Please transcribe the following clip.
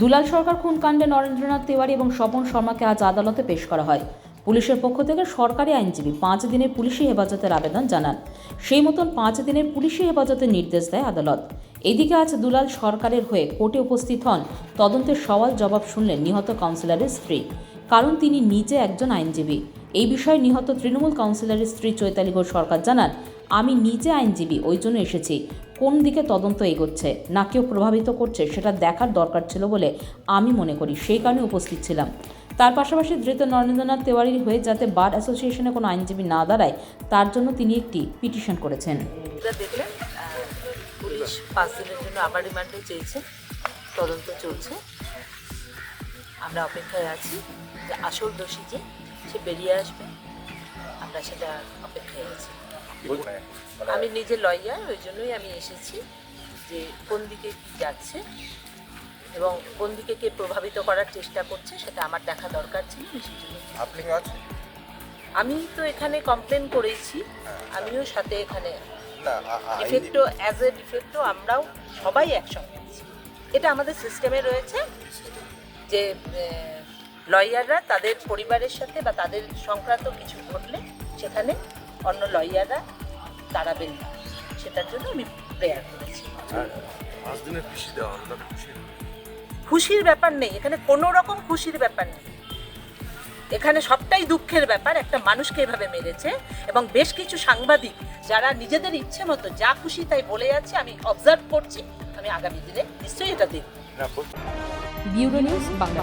দুলাল সরকার, খুন কাণ্ডে নরেন্দ্রনাথ তিওয়ারি এবং স্বপন শর্মাকে আজ আদালতে পেশ করা হয়। পুলিশের পক্ষ থেকে সরকারি আইনজীবী পাঁচ দিনের পুলিশি হেফাজতের আবেদন জানান। সেই মতন পাঁচ দিনের পুলিশি হেফাজতের নির্দেশ দেয় আদালত। এদিকে আজ দুলাল সরকারের হয়ে কোর্টে উপস্থিত হন। তদন্তের সওয়াল জবাব শুনলেন নিহত কাউন্সিলরের স্ত্রী। কারণ তিনি নিজে একজন আইনজীবী। এই বিষয়ে নিহত তৃণমূল কাউন্সিলরের স্ত্রী চৈতালি ঘোষ সরকার জানান, আমি নিজে আইনজীবী, ওই জন্য এসেছি। কোন দিকে তদন্ত এগোচ্ছে, না কেউ প্রভাবিত করছে, সেটা দেখার দরকার ছিল বলে আমি মনে করি। সেই কারণে উপস্থিত ছিলাম। তার পাশাপাশি ধৃত নরেন্দ্রনাথ তেওয়ারির হয়ে যাতে বার অ্যাসোসিয়েশনে কোনো আইনজীবী না দাঁড়ায়, তার জন্য তিনি একটি পিটিশন করেছেন। পুলিশ দিনের জন্য চেয়েছে। তদন্ত চলছে। আমরা অপেক্ষায় আছি যে আসল দোষী যে, সে বেরিয়ে আসবে। আমরা সেটা অপেক্ষায় আছি। আমি নিজে লয়ার ওই জন্যই আমি এসেছি যে কোন দিকে কি যাচ্ছে এবং কোন দিকে কে প্রভাবিত করার চেষ্টা করছে সেটা আমার দেখা দরকার ছিল আমি সেই জন্য আপনি আছেন? আমি তো এখানে কমপ্লেন করেছি আমিও সাথে এখানে না আ- আ- de facto as a de facto আমরাও সবাই একসঙ্গে এটা আমাদের সিস্টেমে রয়েছে যে লয়াররা তাদের পরিবারের সাথে বা তাদের সংক্রান্ত কিছু ঘটলে সেখানে অন্য লয়াররা দাঁড়াবেন না। সেটার জন্য আমি প্রেয়ার করেছি। পাঁচ দিনের খুশি দেওয়া হলো খুশি। খুশির ব্যাপার নেই এখানে কোনো রকম খুশির ব্যাপার নেই। এখানে সবটাই দুঃখের ব্যাপার একটা মানুষকে এভাবে মেরেছে এবং বেশ কিছু সাংবাদিক যারা নিজেদের ইচ্ছে মতো যা খুশি তাই বলে যাচ্ছে আমি অবজার্ভ করছি আমি আগামী দিনে নিশ্চয়ই এটা দেখব। Bureau news Bangla